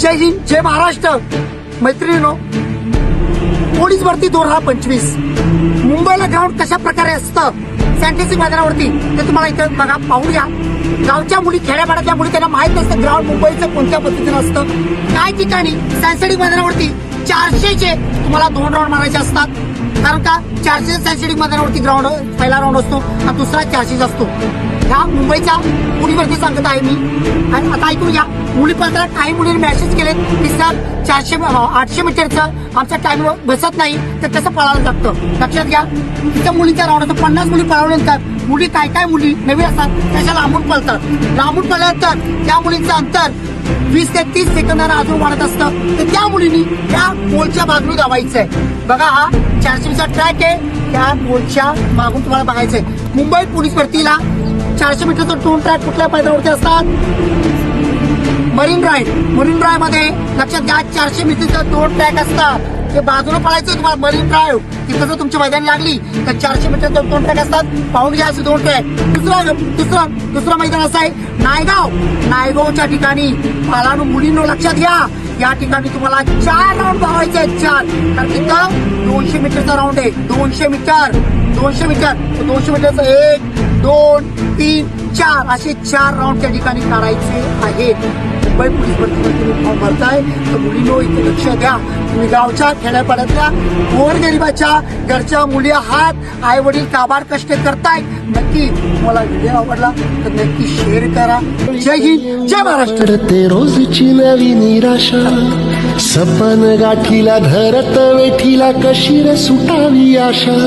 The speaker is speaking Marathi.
जय हिंद जय महाराष्ट्र. मैत्रिणीनो पोलीस भरती दोन हजार पंचवीस. मुंबईला ग्राउंड कशा प्रकारे असतं? सँटेसिक मैदानावरती. ते तुम्हाला इथं बघा पाहूया गावच्या मुली खेड्यापाड्यातल्या मुली त्यांना माहीत नसतं ग्राउंड मुंबईचं कोणत्या पद्धतीनं असतं. काही ठिकाणी सँसेटिक मैदानावरती चारशेचे तुम्हाला दोन राऊंड मारायचे असतात. कारण का? चारशे सँसेटिक मैदानावरती ग्राउंड पहिला राऊंड असतो आणि दुसरा चारशेचा असतो. ह्या मुंबईच्या मुलीवरती सांगत आहे मी. आणि आता ऐकून घ्या मुली पळताना काही मुलींनी मेसेज केले की सर चारशे आठशे मीटरचं आमचा टाइम बसत नाही तर तसं पळावं लागतं. लक्षात घ्या तिथं मुलीच्या राऊंड पन्नास मुली पळवल्यानंतर मुली काय काय मुली नवीन असतात? त्याच्या लांबून पळतात. लांबून पळल्यानंतर त्या मुलींचं अंतर वीस ते तीस सेकंदानं अजून वाढत असतं. तर त्या मुलींनी त्या पोलच्या बाजूने धावायचंय. बघा हा चारशे मीटरचा ट्रॅक आहे. त्या गोलच्या मागून तुम्हाला बघायचंय. मुंबई पोलीस भरतीला चारशे मीटरचा टोन ट्रॅक कुठल्या मैदानावरती असतात? Marine drive. मरीन ड्राईव्हमध्ये लक्षात घ्या चारशे मीटरचा दोन ट्रॅक असतात. ते बाजूला पळायचं तुम्हाला मरीन ड्राईव्ह. तिथं जर तुमची मैदान लागली तर चारशे मीटरचे दोन ट्रॅक असतात. पाहून घ्या असे दोन ट्रॅक. दुसरं दुसरं दुसरं मैदान असं आहे नायगाव. नायगावच्या ठिकाणी पालानू मुलींनो लक्षात घ्या. या ठिकाणी तुम्हाला चार राऊंड पाहायचे आहेत चार. कारण तिथं दोनशे मीटरचा राऊंड आहे. दोनशे मीटर दोनशे मीटर. दोनशे मीटरचं एक असे चार राऊंड त्या ठिकाणी काढायचे आहेत. मुंबई पोलीस भरतीमध्ये तुम्ही फॉर्म भरताय. तर मुलीनो इथे लक्ष द्या. तुम्ही गावच्या खेड्यापाड्यातल्या गोरगरिबाच्या घरच्या मुली आहात. आई वडील काबाड कष्ट करताय नक्की तुम्हाला व्हिडिओ आवडला तर नक्की शेअर करा. जय हिंद जय महाराष्ट्र. ते रोजची नवी निराशा. सपन गाठीला धरत वेठीला कशीर सुटावी आशा.